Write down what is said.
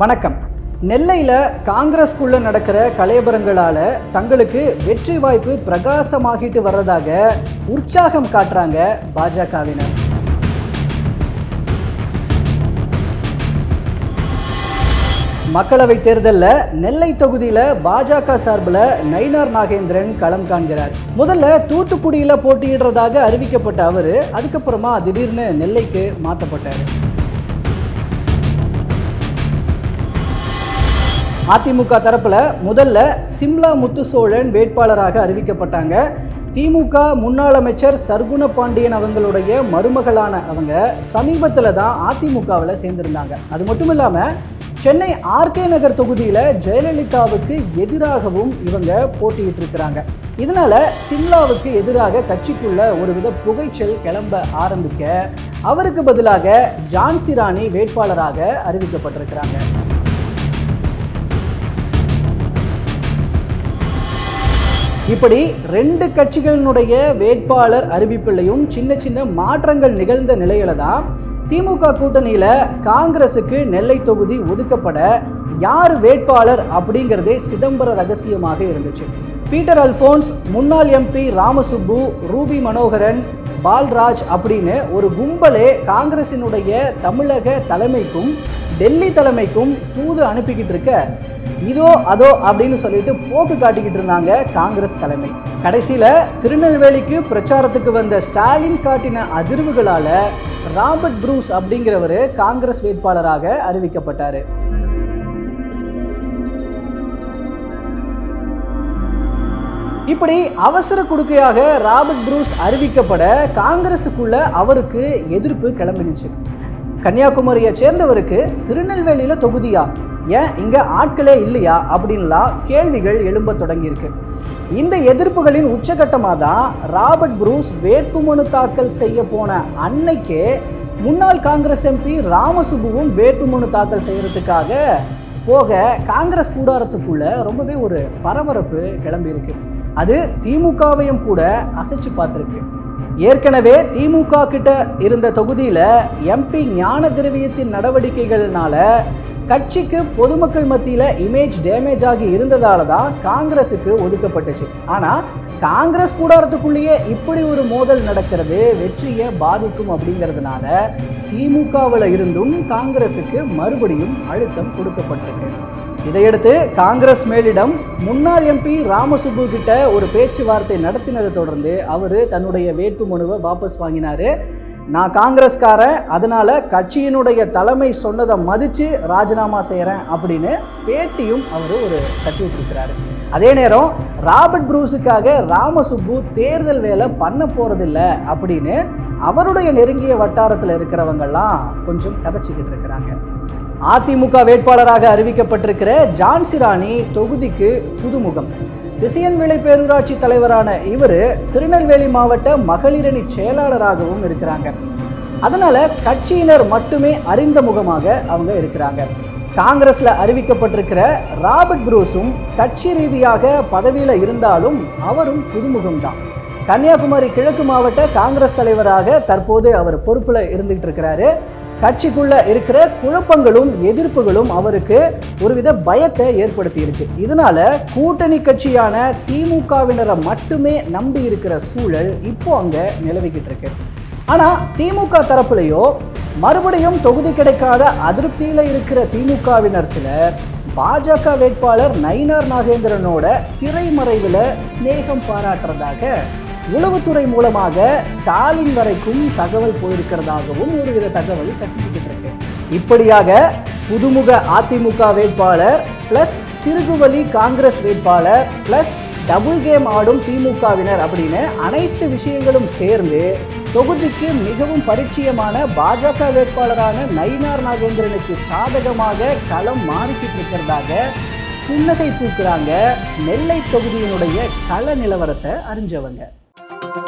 வணக்கம். நெல்லையில் காங்கிரஸ்குள்ளே நடக்கிற கலையபரங்களால் தங்களுக்கு வெற்றி வாய்ப்பு பிரகாசமாகிட்டு வர்றதாக உற்சாகம் காட்டுறாங்க பாஜகவினர். மக்களவை தேர்தலில் நெல்லை தொகுதியில் பாஜக சார்பில் நயினார் நாகேந்திரன் களம் காண்கிறார். முதல்ல தூத்துக்குடியில் போட்டியிடுறதாக அறிவிக்கப்பட்ட அவர் அதுக்கப்புறமா திடீர்னு நெல்லைக்கு மாற்றப்பட்டார் அதிமுக தரப்பில் முதல்ல சிம்லா முத்துசோழன் வேட்பாளராக அறிவிக்கப்பட்டாங்க. திமுக முன்னாள் அமைச்சர் சர்குண பாண்டியன் அவங்களுடைய மருமகளான அவங்க சமீபத்தில் தான் அதிமுகவில் சேர்ந்திருந்தாங்க. அது மட்டும் இல்லாமல் சென்னை ஆர்கே நகர் தொகுதியில் ஜெயலலிதாவுக்கு எதிராகவும் இவங்க போட்டியிட்டு இருக்கிறாங்க. இதனால சிம்லாவுக்கு எதிராக கட்சிக்குள்ள ஒருவித புகைச்சல் கிளம்ப ஆரம்பிக்க அவருக்கு பதிலாக ஜான்சி ராணி வேட்பாளராக அறிவிக்கப்பட்டிருக்கிறாங்க. இப்படி ரெண்டு கட்சிகளினுடைய வேட்பாளர் அறிவிப்பிலையும் சின்ன சின்ன மாற்றங்கள் நிகழ்ந்த நிலையில தான் திமுக கூட்டணியில காங்கிரசுக்கு நெல்லை தொகுதி ஒதுக்கப்பட யார் வேட்பாளர் அப்படிங்கிறதே சிதம்பர ரகசியமாக இருந்துச்சு. பீட்டர் அல்போன்ஸ் முன்னாள் எம்பி ராமசுப்பு ரூபி மனோகரன் பால்ராஜ் அப்படின்னு ஒரு கும்பலே காங்கிரசினுடைய தமிழக தலைமைக்கும் டெல்லி தலைமைக்கும் தூது அனுப்பிக்கிட்டு இருக்க இதோ அதோ அப்படின்னு சொல்லிட்டு போக்கு காட்டிக்கிட்டு இருந்தாங்க காங்கிரஸ் தலைமை. கடைசியில திருநெல்வேலிக்கு பிரச்சாரத்துக்கு வந்த ஸ்டாலின் காட்டின அதிர்வுகளால ராபர்ட் ப்ரூஸ் அப்படிங்கிறவர் காங்கிரஸ் வேட்பாளராக அறிவிக்கப்பட்டாரு. இப்படி அவசர குடுக்கையாக ராபர்ட் ப்ரூஸ் அறிவிக்கப்பட காங்கிரஸுக்குள்ள அவருக்கு எதிர்ப்பு கிளம்பினுச்சு. கன்னியாகுமரியை சேர்ந்தவருக்கு திருநெல்வேலியில் தொகுதியா? ஏன் இங்கே ஆட்களே இல்லையா? அப்படின்லாம் கேள்விகள் எழும்ப தொடங்கியிருக்கு. இந்த எதிர்ப்புகளின் உச்சகட்டமாக தான் ராபர்ட் ப்ரூஸ் வேட்புமனு தாக்கல் செய்ய போன அன்னைக்கே முன்னாள் காங்கிரஸ் எம்பி ராமசுபுவும் வேட்புமனு தாக்கல் செய்கிறதுக்காக போக காங்கிரஸ் கூடாரத்துக்குள்ளே ரொம்பவே ஒரு பரபரப்பு கிளம்பியிருக்கு. அது திமுகவையும் கூட அசைச்சு பார்த்துருக்கு. ஏற்கனவே திமுக கிட்ட இருந்த தொகுதியில் எம்பி ஞான திரவியத்தின் நடவடிக்கைகள்னால கட்சிக்கு பொதுமக்கள் மத்தியில் இமேஜ் டேமேஜ் ஆகி இருந்ததால தான் காங்கிரஸுக்கு ஒதுக்கப்பட்டுச்சு. ஆனால் காங்கிரஸ் கூடாரத்துக்குள்ளேயே இப்படி ஒரு மோதல் நடக்கிறது வெற்றியை பாதிக்கும் அப்படிங்கிறதுனால திமுகவில் இருந்தும் காங்கிரஸுக்கு மறுபடியும் அழுத்தம் கொடுக்கப்பட்டிருக்கு. இதையடுத்து காங்கிரஸ் மேலிடம் முன்னாள் எம்பி ராமசுப்பு கிட்ட ஒரு பேச்சுவார்த்தை நடத்தினதை தொடர்ந்து அவர் தன்னுடைய வேட்பு மனுவை வாபஸ் வாங்கினாரு. நான் காங்கிரஸ்காரன் அதனால கட்சியினுடைய தலைமை சொன்னதை மதித்து ராஜினாமா செய்கிறேன் அப்படின்னு பேட்டியும் அவர் ஒரு கட்டி விட்டுருக்கிறாரு. அதே நேரம் ராபர்ட் ப்ரூஸுக்காக ராமசுப்பு தேர்தல் வேலை பண்ண போகிறதில்ல அப்படின்னு அவருடைய நெருங்கிய வட்டாரத்தில் இருக்கிறவங்கெல்லாம் கொஞ்சம் கதைச்சிக்கிட்டு இருக்கிறாங்க. அதிமுக வேட்பாளராக அறிவிக்கப்பட்டிருக்கிற ஜான்சி ராணி தொகுதிக்கு புதுமுகம். திசையன்விளை பேரூராட்சி தலைவரான இவர் திருநெல்வேலி மாவட்ட மகளிரணி செயலாளராகவும் இருக்கிறாங்க. அதனால கட்சியினர் மட்டுமே அறிந்த முகமாக அவங்க இருக்கிறாங்க. காங்கிரஸ்ல அறிவிக்கப்பட்டிருக்கிற ராபர்ட் புரூஸும் கட்சி ரீதியாக பதவியில் இருந்தாலும் அவரும் புதுமுகம் தான் கன்னியாகுமரி கிழக்கு மாவட்ட காங்கிரஸ் தலைவராக தற்போது அவர் பொறுப்பில் இருந்துகிட்டு இருக்கிறாரு கட்சிக்குள்ள இருக்கிற குழப்பங்களும் எதிர்ப்புகளும் அவருக்கு ஒருவித பயத்தை ஏற்படுத்தி இருக்கு இதனால கூட்டணி கட்சியான திமுகவினரை மட்டுமே நம்பி இருக்கிற சூழல் இப்போ அங்க நிலவிக்கிட்டு இருக்கு ஆனா திமுக தரப்புலையோ மறுபடியும் தொகுதி கிடைக்காத அதிருப்தியில இருக்கிற திமுகவினர் சிலர் பாஜக வேட்பாளர் நயினார் நாகேந்திரனோட திரைமறைவில் ஸ்நேகம் பாராட்டுறதாக உளவுத்துறை மூலமாக ஸ்டாலின் வரைக்கும் தகவல் போயிருக்கிறதாகவும் ஒருவித தகவல் கசிஞ்சுக்கிட்டு இருக்கு இப்படியாக புதுமுக அதிமுக வேட்பாளர் பிளஸ் திருகுவலி காங்கிரஸ் வேட்பாளர் பிளஸ் டபுள் கேம் ஆடும் திமுகவினர் அப்படின்னு அனைத்து விஷயங்களும் சேர்ந்து தொகுதிக்கு மிகவும் பரிச்சயமான பாஜக வேட்பாளரான நயினார் நாகேந்திரனுக்கு சாதகமாக களம் மாறிக்கிட்டு இருக்கிறதாக புன்னகை பூக்குறாங்க. நெல்லை தொகுதியினுடைய கள நிலவரத்தை அறிஞ்சவங்க. Thank you.